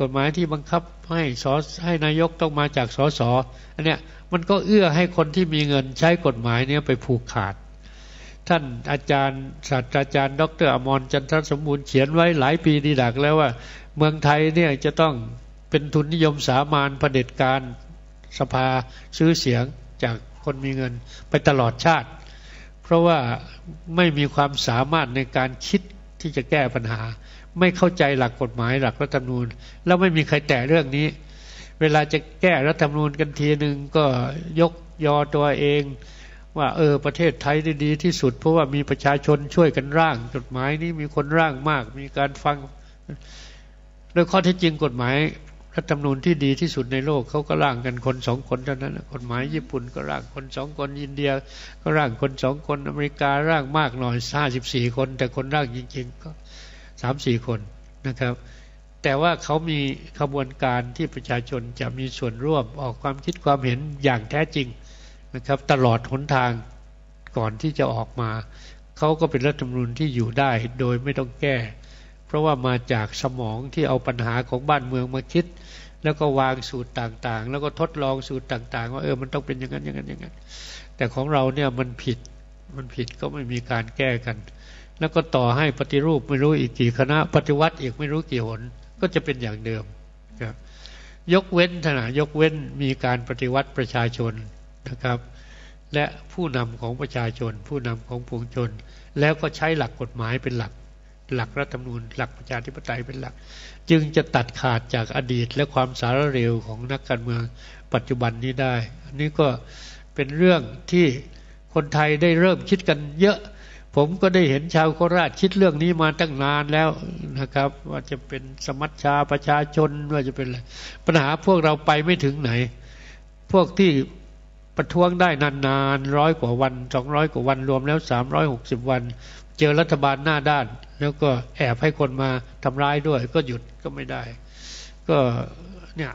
กฎหมายที่บังคับให้สอให้นายกต้องมาจากสสอันเนี้ยมันก็เอื้อให้คนที่มีเงินใช้กฎหมายเนี้ยไปผูกขาด ท่านอาจารย์ศาสตราจารย์ ดรอมรจันทรสมบูรณ์เขียนไว้หลายปีดีดักแล้วว่า เมืองไทยเนี่ยจะต้องเป็นทุนนิยมสามานเผด็จการสภาซื้อเสียงจากคนมีเงินไปตลอดชาติ เพราะว่าไม่มีความสามารถในการคิดที่จะแก้ปัญหา ไม่เข้าใจหลักกฎหมายหลักรัฐธรรมนูญ แล้วไม่มีใครแตะเรื่องนี้ เวลาจะแก้รัฐธรรมนูญกันทีหนึ่งก็ยกยอตัวเอง ว่าเออประเทศไทยได้ดีที่สุด เพราะว่ามีประชาชนช่วยกันร่างกฎหมายนี้มีคนร่างมาก มีการฟังโดยข้อเท็จจริงกฎหมายรัฐธรรมนูญที่ดีที่สุดในโลกเขาก็ร่างกันคนสองคนเท่านั้นกฎหมายญี่ปุ่นก็ร่างคนสองคนอินเดีย ก็ร่างคนสองคนอเมริการ่างมากหน่อยห้าสิบสี่คน แต่คนร่างจริง ๆ ก็ สามสี่คนนะครับ แต่ว่าเขามีขบวนการที่ประชาชนจะมีส่วนร่วมออกความคิดความเห็นอย่างแท้จริงนะครับ ตลอดหนทางก่อนที่จะออกมา เขาก็เป็นรัฐธรรมนูญที่อยู่ได้โดยไม่ต้องแก้ เพราะว่ามาจากสมองที่เอาปัญหาของบ้านเมืองมาคิด แล้วก็วางสูตรต่างๆ แล้วก็ทดลองสูตรต่างๆ ว่าเออมันต้องเป็นอย่างนั้นอย่างนั้นอย่างนั้นแต่ของเราเนี่ยมันผิดมันผิดก็ไม่มีการแก้กัน แล้วก็ต่อให้ปฏิรูปไม่รู้อีกกี่คณะ ปฏิวัติอีกไม่รู้กี่หน ก็จะเป็นอย่างเดิมครับยกเว้นขณะยกเว้นมีการปฏิวัติประชาชนนะครับ และผู้นำของประชาชน ผู้นำของปวงชน แล้วก็ใช้หลักกฎหมายเป็นหลัก หลักรัฐธรรมนูญ หลักประชาธิปไตยเป็นหลัก จึงจะตัดขาดจากอดีตและความสารเร็วของนักการเมืองปัจจุบันนี้ได้ อันนี้ก็เป็นเรื่องที่คนไทยได้เริ่มคิดกันเยอะ ผมก็ได้เห็นชาวโคราชคิดเรื่องนี้มาตั้งนานแล้วนะครับ ว่าจะเป็นสมัชชาประชาชนว่าจะเป็นอะไรปัญหาพวกเราไปไม่ถึงไหน พวกที่ประท้วงได้นานๆร้อยกว่าวันสองร้อยกว่าวันรวมแล้วสามร้อยหกสิบวัน เจอรัฐบาลหน้าด้าน แล้วก็แอบให้คนมาทำร้ายด้วย ก็หยุดก็ไม่ได้ ก็เนี่ย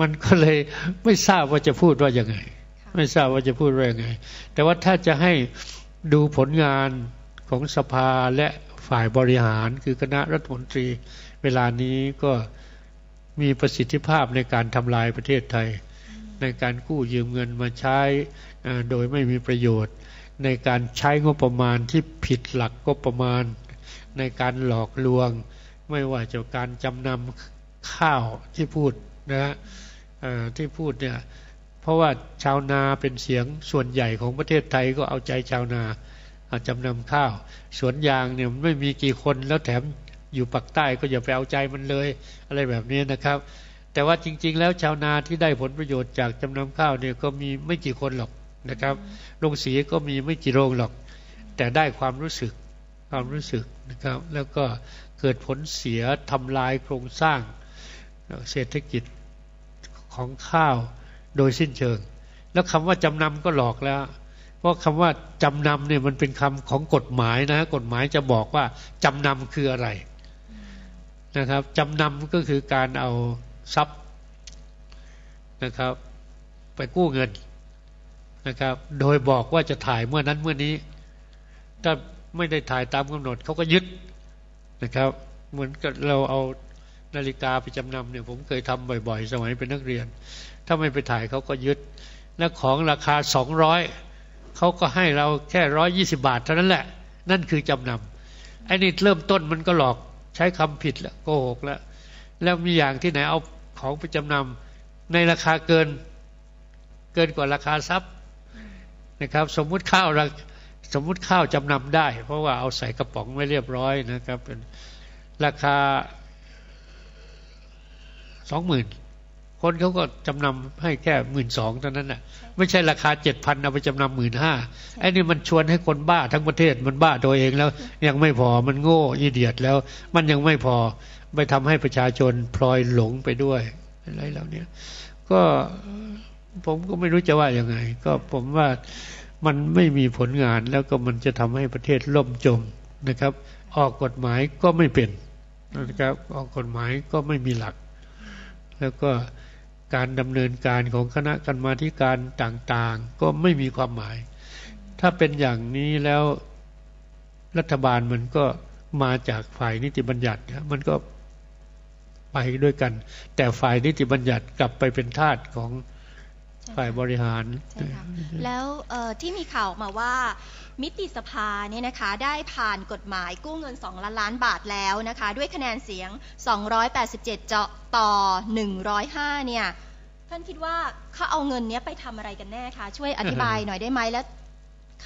มันก็เลยไม่ทราบว่าจะพูดว่ายังไง ไม่ทราบว่าจะพูดว่ายังไง แต่ว่าถ้าจะให้ ดูผลงานของสภาและฝ่ายบริหารคือคณะรัฐมนตรี เวลานี้ก็มีประสิทธิภาพในการทำลายประเทศไทย ในการกู้ยืมเงินมาใช้โดยไม่มีประโยชน์ ในการใช้งบประมาณที่ผิดหลักงบประมาณ ในการหลอกลวง ไม่ว่าจะการจำนำข้าวที่พูดนะฮะที่พูดเนี่ย เพราะว่าชาวนาเป็นเสียงส่วนใหญ่ของประเทศไทยก็เอาใจชาวนาจำนำข้าว สวนยางเนี่ยมันไม่มีกี่คนแล้วแถมอยู่ปักใต้ก็อย่าไปเอาใจมันเลย อะไรแบบนี้นะครับ แต่ว่าจริง ๆ แล้วชาวนาที่ได้ผลประโยชน์จากจำนำข้าวเนี่ยก็มีไม่กี่คนหรอกนะครับโรงสีก็มีไม่กี่โรงหรอก แต่ได้ความรู้สึกความรู้สึกนะครับ แล้วก็เกิดผลเสียทำลายโครงสร้างเศรษฐกิจของข้าว โดยสิ้นเชิง แล้วคำว่าจำนำก็หลอกแล้ว เพราะคำว่าจำนำเนี่ยมันเป็นคำของกฎหมายนะ กฎหมายจะบอกว่าจำนำคืออะไรนะครับจำนำก็คือการเอาทรัพย์นะครับ ไปกู้เงินนะครับ โดยบอกว่าจะถ่ายเมื่อนั้นเมื่อนี้ ถ้าไม่ได้ถ่ายตามกำหนดเขาก็ยึดนะครับ เหมือนกับเราเอา นาฬิกาไปจำนำเนี่ยผมเคยทำบ่อยๆ สมัยเป็นนักเรียน ถ้าไม่ไปถ่ายเขาก็ยึดและของราคาสองร้อยเขาก็ให้เราแค่ร้อยยี่สิบาทเท่านั้นแหละ นั่นคือจำนำไอ้นี่เริ่มต้นมันก็หลอกใช้คำผิดแล้วโกหกแล้วแล้วมีอย่างที่ไหนเอาของไปจำนำในราคาเกิน เกินกว่าราคาทรัพย์นะครับ สมมุติข้าวสมมุติข้าวจำนำได้ เพราะว่าเอาใส่กระป๋องไว้เรียบร้อยนะครับเป็นราคา สองหมื่นคนเขาก็จำนำให้แค่หมื่นสองเท่านั้นน่ะ ไม่ใช่ราคาเจ็ดพันเอาไปจำนำหมื่นห้าไอ้นี่มันชวนให้คนบ้าทั้งประเทศมันบ้าตัวเองแล้ว ยังไม่พอมันโง่อีเดียดแล้ว มันยังไม่พอไปทำให้ประชาชนพลอยหลงไปด้วยอะไรเหล่านี้ก็ผมก็ไม่รู้จะว่ายังไง ก็ผมว่ามันไม่มีผลงานแล้วก็มันจะทำให้ประเทศล่มจมนะครับ ออกกฎหมายก็ไม่เป็นนะครับ ออกกฎหมายก็ไม่มีหลัก แล้วก็การดำเนินการของคณะกรรมาการต่างๆ ก็ไม่มีความหมาย ถ้าเป็นอย่างนี้แล้วรัฐบาลมันก็มาจากฝ่ายนิติบัญญัติมันก็ไปด้วยกัน แต่ฝ่ายนิติบัญญัติกลับไปเป็นทาสของ ฝ่ายค่ะบริหารใช่ค่ะแล้วเอ่อที่มีข่าวออกมาว่ามิติสภาเนี่ยนะคะได้ผ่านกฎหมายกู้เงิน 2 ล้านล้านบาทแล้วนะคะ ด้วยคะแนนเสียง 287 เจาะต่อ 105 เนี่ย ท่านคิดว่าเขาเอาเงินเนี้ยไปทำอะไรกันแน่คะ ช่วยอธิบายหน่อยได้ไหมแล้ว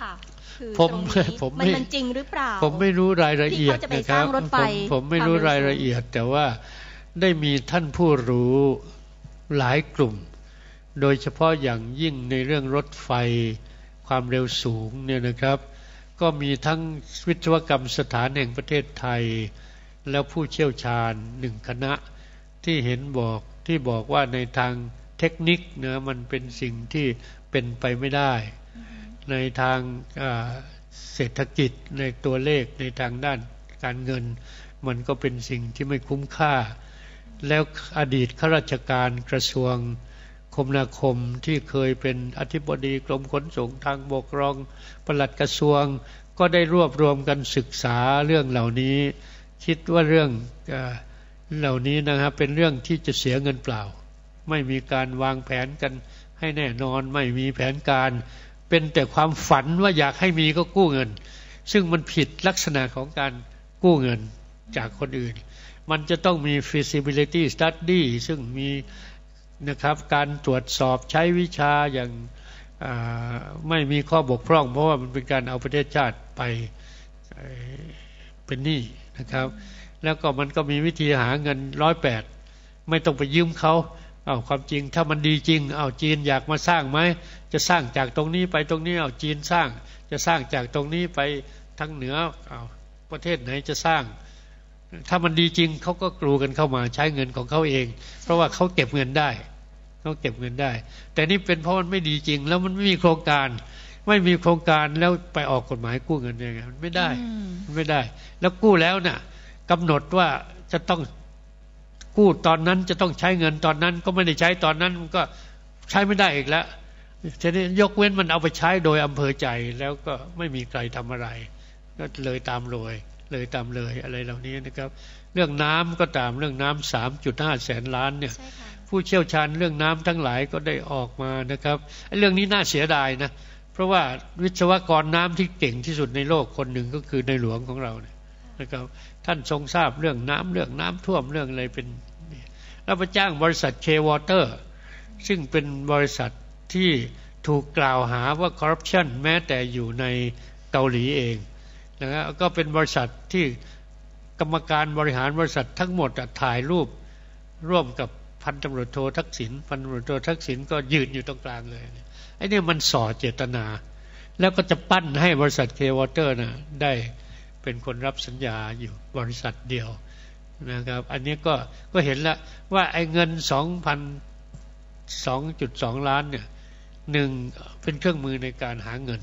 ค่ะคือผมตรงนี้ผมไม่มันมันจริงหรือเปล่า ผมไม่รู้รายละเอียดที่เขาจะไปนะคสรัร้าบงรถไฟผมผมไม่รู้ความเร็วรายละเอียด แต่ว่าได้มีท่านผู้รู้หลายกลุ่ม โดยเฉพาะอย่างยิ่งในเรื่องรถไฟความเร็วสูงเนี่ยนะครับ ก็มีทั้งวิศวกรรมสถานแห่งประเทศไทย แล้วผู้เชี่ยวชาญหนึ่งคณะ ที่เห็นบอกที่บอกว่าในทางเทคนิคนะมันเป็นสิ่งที่เป็นไปไม่ได้ ในทางเศรษฐกิจในตัวเลขในทางด้านการเงิน มันก็เป็นสิ่งที่ไม่คุ้มค่า แล้วอดีตข้าราชการกระทรวง คมนาคมที่เคยเป็นอธิบดีกรมขนส่งทางบกรองปลัดกระทรวง ก็ได้รวบรวมกันศึกษาเรื่องเหล่านี้ คิดว่าเรื่องเอ่อเหล่านี้นะครับเป็นเรื่องที่จะเสียเงินเปล่า ไม่มีการวางแผนกันให้แน่นอนไม่มีแผนการ เป็นแต่ความฝันว่าอยากให้มีก็กู้เงิน ซึ่งมันผิดลักษณะของการกู้เงินจากคนอื่น มันจะต้องมี feasibility study ซึ่งมี นะครับการตรวจสอบใช้วิชาอย่างาไม่มีข้อบกพร่อง เพราะว่ามันเป็นการเอาประเทศชาติไปเอ่อเป็นหนี้นะครับ แล้วก็มันก็มีวิธีหาเงินร้อยแปดไม่ต้องไปยืมเขาเอาความจริงถ้ามันดีจริงเอาจีนอยากมาสร้างไหมจะสร้างจากตรงนี้ไปตรงนี้เอาจีนสร้าง จะสร้างจากตรงนี้ไปทางเหนือเอาประเทศไหนจะสร้าง ถ้ามันดีจริงเขาก็กรูกันเข้ามาใช้เงินของเขาเอง เพราะว่าเขาเก็บเงินได้เขาเก็บเงินได้ แต่นี่เป็นเพราะมันไม่ดีจริง แล้วมันไม่มีโครงการ ไม่มีโครงการแล้วไปออกกฎหมายกู้เงินยังไงมันไม่ได้อืมมันไม่ได้ แล้วกู้แล้วน่ะกำหนดว่าจะต้องกู้ตอนนั้นจะต้องใช้เงินตอนนั้น ก็ไม่ได้ใช้ตอนนั้นมันก็ใช้ไม่ได้อีกแล้วทีนี้ยกเว้นมันเอาไปใช้โดยอำเภอใจแล้วก็ไม่มีใครทำอะไร ก็เลยตามโรย เลยตามเลยอะไรเหล่านี้นะครับ เรื่องน้ำก็ตามเรื่องน้ำสามจุดห้าแสนล้านเนี่ยใช่ค่ะผู้เชี่ยวชาญเรื่องน้ำทั้งหลายก็ได้ออกมานะครับไอ้เรื่องนี้น่าเสียดายนะเพราะว่าวิศวกรน้ำที่เก่งที่สุดในโลกคนหนึ่งก็คือในหลวงของเราเนี่ยนะครับท่านทรงทราบเรื่องน้ำเรื่องน้ำท่วมเรื่องอะไรเป็นแล้วไปจ้างบริษัทเควอเตอร์ซึ่งเป็นบริษัทที่ถูกกล่าวหาว่าคอร์รัปชันแม้แต่อยู่ในเกาหลีเอง นะครับก็เป็นบริษัทที่กรรมการบริหารบริษัททั้งหมดถ่ายรูปร่วมกับพันตำรวจโททักษิณพันตำรวจโททักษิณก็ยืนอยู่ตรงกลางเลยไอ้นี่มันส่อเจตนา แล้วก็จะปั้นให้บริษัทเควอเตอร์นะได้เป็นคนรับสัญญาอยู่บริษัทเดียวนะครับ อันนี้ก็ก็เห็นแล้วว่าไอ้เงินสองพันสองจุดสองล้านเนี่ยหนึ่งเป็นเครื่องมือในการหาเงิน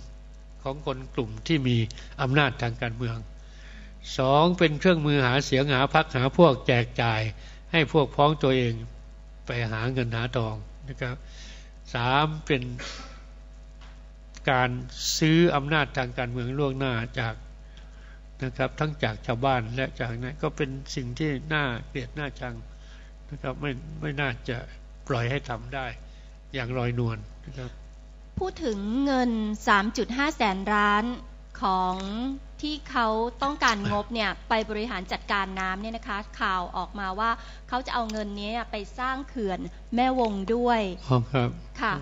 ของคนกลุ่มที่มีอำนาจทางการเมืองสองเป็นเครื่องมือหาเสียงหาพักหาพวกแจกจ่ายให้พวกพ้องตัวเองไปหาเงินหาทองนะครับสามเป็นการซื้ออำนาจทางการเมืองล่วงหน้าจากนะครับ ทั้งจากชาวบ้านและจากนั้นก็เป็นสิ่งที่น่าเกลียดน่าชังนะครับไม่ไม่น่าจะปล่อยให้ทำได้อย่างลอยนวลนะครับ พูดถึงเงิน 3.5 แสนล้านของที่เขาต้องการงบเนี่ยไปบริหารจัดการน้ำเนี่ยนะคะ ข่าวออกมาว่าเขาจะเอาเงินนี้ไปสร้างเขื่อนแม่วงด้วยอ๋อครับค่ะ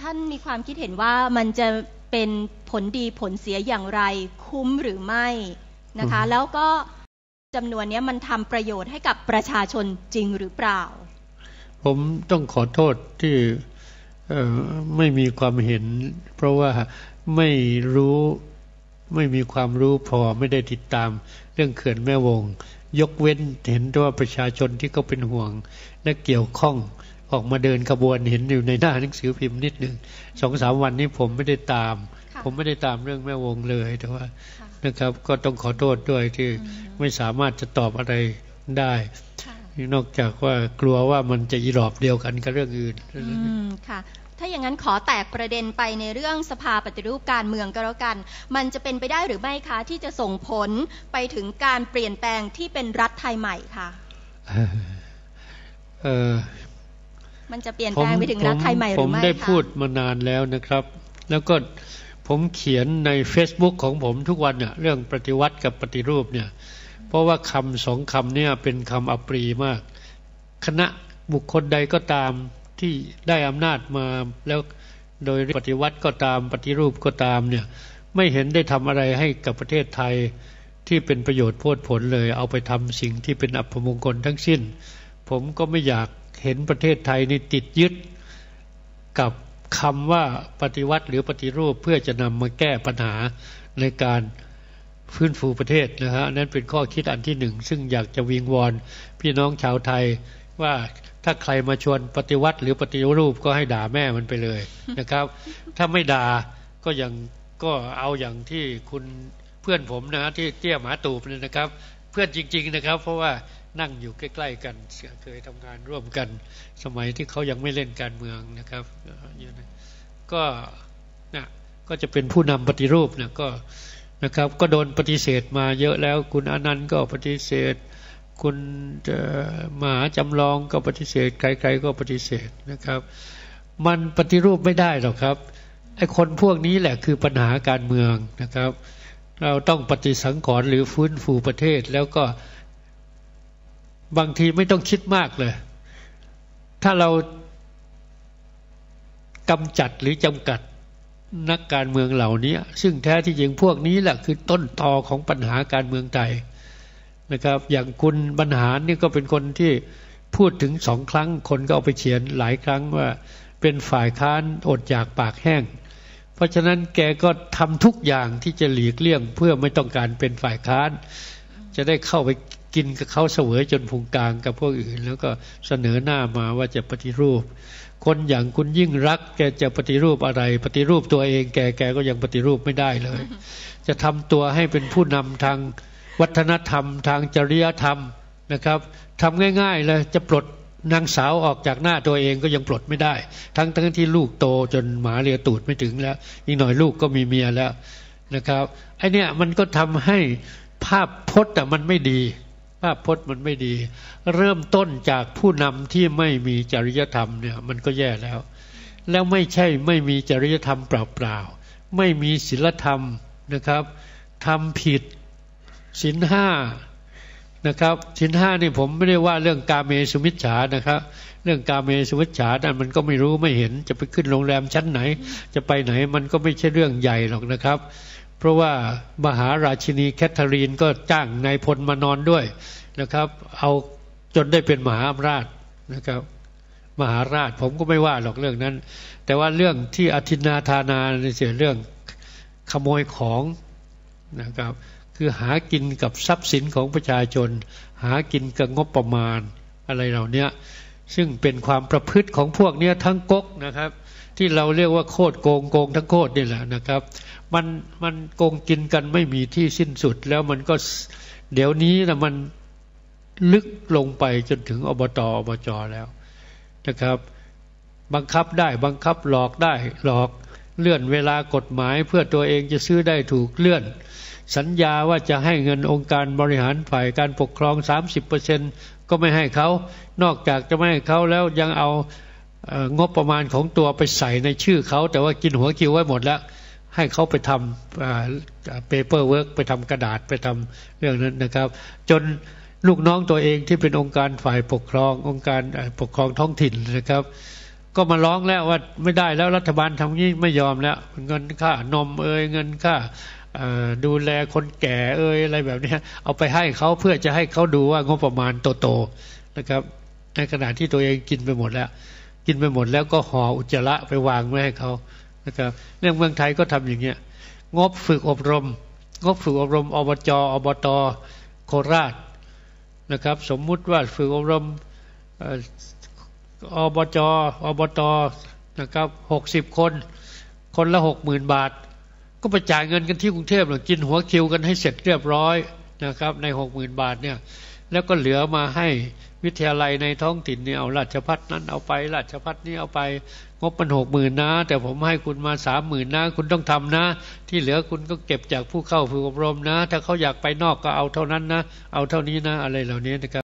ท่านมีความคิดเห็นว่ามันจะเป็นผลดีผลเสียอย่างไรคุ้มหรือไม่นะคะอืมแล้วก็จำนวนเนี้ยมันทำประโยชน์ให้กับประชาชนจริงหรือเปล่า ผมต้องขอโทษที่เอ่อ ไม่มีความเห็น เพราะว่าไม่รู้ไม่มีความรู้พอไม่ได้ติดตาม เรื่องเขื่อนแม่วง ยกเว้นเห็นว่าประชาชนที่เขาเป็นห่วงและเกี่ยวข้องออกมาเดินขบวนเห็นอยู่ในหน้าหนังสือพิมพ์นิดหนึ่งสองสามวันนี้ผมไม่ได้ตามค่ะผมไม่ได้ตามเรื่องแม่วงเลยแต่ว่าค่ะนะครับ ก็ต้องขอโทษด้วยที่อืมไม่สามารถจะตอบอะไรได้ค่ะ นอกจากว่ากลัวว่ามันจะอีหลอบเดียวกันกับเรื่องอื่นอืมค่ะ ถ้าอย่างนั้นขอแตกประเด็นไปในเรื่องสภาปฏิรูปการเมืองก็แล้วกัน มันจะเป็นไปได้หรือไม่คะที่จะส่งผลไปถึงการเปลี่ยนแปลงที่เป็นรัฐไทยใหม่ค่ะเออมันจะเปลี่ยนแปลงไปถึงรักใครใหม่หผรือมไม่ได้คะพูดมานานแล้วนะครับ แล้วก็ผมเขียนใน Facebook ของผมทุกวันเนี่ยเรื่องปฏิวัติกับปฏิรูปเนี่ยเพ ราะว่าคำสองคำเนี่ยเป็นคำอปรีมาก คณะบุคคลใดก็ตามที่ได้อำนาจมาแล้วโดยปฏิวัติก็ตามปฏิรูปก็ตามเนี่ยไม่เห็นได้ทำอะไรให้กับประเทศไทยที่เป็นประโยชน์โพดผลเลย เอาไปทำสิ่งที่เป็นอัปมงคลทั้งสิ้น ผมก็ไม่อยากเห็นประเทศไทยนี่ติดยึด กับคำว่าปฏิวัติหรือปฏิรูปเพื่อจะนำมาแก้ปัญหาในการ ฟื้นฟูประเทศนะฮะนั่นเป็นข้อคิดอันที่หนึ่งซึ่งอยากจะวิงวอนพี่น้องชาวไทยว่าถ้าใครมาชวนปฏิวัติ หรือปฏิรูปก็ให้ด่าแม่มันไปเลยนะครับ ถ้าไม่ด่าก็ยังก็เอาอย่างที่คุณเพื่อนผมนะที่เตี้ยหมาตูบเนี่ยนะครับ เพื่อนจริง ๆนะครับ เพราะว่านั่งอยู่ใกล้ ๆ กันเคยทำงานร่วมกัน สมัยที่เขายังไม่เล่นการเมืองนะครับก็นะก็จะเป็นผู้นำปฏิรูปเนี่ยก็ นะครับ ก็โดนปฏิเสธมาเยอะแล้ว คุณอนันต์ก็ปฏิเสธ คุณมหาจำลองก็ปฏิเสธ ใครๆก็ปฏิเสธนะครับ มันปฏิรูปไม่ได้หรอกครับไอ้คนพวกนี้แหละคือปัญหาการเมืองนะครับ เราต้องปฏิสังขรณ์หรือฟื้นฟูประเทศแล้วก็บางทีไม่ต้องคิดมากเลย ถ้าเรากำจัดหรือจำกัด นักการเมืองเหล่านี้ซึ่งแท้ที่จริงพวกนี้แหละคือต้นตอของปัญหาการเมืองไทยนะครับ อย่างคุณบรรหารนี่ก็เป็นคนที่พูดถึงสองครั้ง คนก็เอาไปเขียนหลายครั้งว่าเป็นฝ่ายค้านอดอยากปากแห้ง เพราะฉะนั้นแกก็ทำทุกอย่างที่จะหลีกเลี่ยงเพื่อไม่ต้องการเป็นฝ่ายค้าน จะได้เข้าไป กินกับเขาเสวยจนพุงกลางกับพวกอื่น แล้วก็เสนอหน้ามาว่าจะปฏิรูป คนอย่างคุณยิ่งรักแกจะปฏิรูปอะไร ปฏิรูปตัวเองแกแกก็ยังปฏิรูปไม่ได้เลย จะทำตัวให้เป็นผู้นำทางวัฒนธรรม ทางจริยธรรมนะครับทำง่ายๆเลยจะปลดนางสาวออกจากหน้าตัวเองก็ยังปลดไม่ได้ ทั้งทั้งที่ลูกโตจนหมาเลียตูดไม่ถึงแล้ว อีกหน่อยลูกก็มีเมียแล้วนะครับไอเนี้ยมันก็ทำให้ภาพพจน์มันไม่ดีาพพจน์มันไม่ดี เริ่มต้นจากผู้นำที่ไม่มีจริยธรรมเนี่ยมันก็แย่แล้ว แล้วไม่ใช่ไม่มีจริยธรรมเปล่าๆไม่มีศีลธรรมนะครับทำผิดศีลห้านะครับสินห้านี่ผมไม่ได้ว่าเรื่องกาเมสุมิชฉานะครับ เรื่องกาเมสุมิชฉานั้นมันก็ไม่รู้ไม่เห็นจะไปขึ้นโรงแรมชั้นไหน จะไปไหนมันก็ไม่ใช่เรื่องใหญ่หรอกนะครับ เพราะว่ามหาราชินีแคทเธอรีนก็จ้างนายพลมานอนด้วยนะครับ เอาจนได้เป็นมหาอำนาจนะครับ มหาราชผมก็ไม่ว่าหรอกเรื่องนั้น แต่ว่าเรื่องที่อธินาทานาในเสียเรื่องขโมยของนะครับ คือหากินกับทรัพย์สินของประชาชน หากินกับงบประมาณอะไรเหล่านี้ ซึ่งเป็นความประพฤติของพวกนี้ทั้งก๊กนะครับ ที่เราเรียกว่าโคตรโกงโกงทั้งโคตรนี่แหละนะครับ มันมันโกงกินกันไม่มีที่สิ้นสุดแล้วมันก็เดี๋ยวนี้นะมันลึกลงไปจนถึงอบตอบจแล้วนะครับ บังคับได้บังคับหลอกได้หลอกเลื่อนเวลากฎหมายเพื่อตัวเองจะซื้อได้ถูกเลื่อน สัญญาว่าจะให้เงินองค์การบริหารฝ่ายการปกครอง 30%ก็ไม่ให้เขา นอกจากจะไม่ให้เขาแล้วยังเอางบประมาณของตัวไปใส่ในชื่อเขา แต่ว่ากินหัวคิวไว้หมดแล้ว ให้เขาไปทำเปเปอร์เวิร์กไปทำกระดาษไปทำเรื่องนั้นนะครับ จนลูกน้องตัวเองที่เป็นองค์การฝ่ายปกครอง องค์การปกครองท้องถิ่นนะครับ ก็มาร้องแล้วว่าไม่ได้แล้วรัฐบาลทำนี้ไม่ยอมแล้ว เงินค่านมเอ่ยเงินค่า ดูแลคนแก่เอ้ยอะไรแบบนี้เอาไปให้เขาเพื่อจะให้เขาดูว่างบประมาณโตๆนะครับ ในขณะที่ตัวเองกินไปหมดแล้ว กินไปหมดแล้วก็ห่ออุจจาระไปวางไว้ให้เขานะครับเรื่องเมืองไทยก็ทำอย่างเงี้ยงบฝึกอบรม งบฝึกอบรมอบจอบตโคราชนะครับ สมมุติว่าฝึกอบรมอบจอบตนะครับหกสิบคน คนละหกหมื่นบาท ก็ไปจ่ายเงินกันที่กรุงเทพหรอกินหัวคิวกันให้เสร็จเรียบร้อยนะครับ ในหกหมื่นบาทเนี่ยแล้วก็เหลือมาให้วิทยาลัยในท้องถิ่นเนี่ยเอาราชพัฒนั้นเอาไปราชพัฒนี้เอาไปงบมันหกหมื่นนะ แต่ผมให้คุณมาสามหมื่นนะ คุณต้องทำนะ ที่เหลือคุณก็เก็บจากผู้เข้าฝึกอบรมนะ ถ้าเขาอยากไปนอกก็เอาเท่านั้นนะ เอาเท่านี้นะอะไรเหล่านี้นะครับ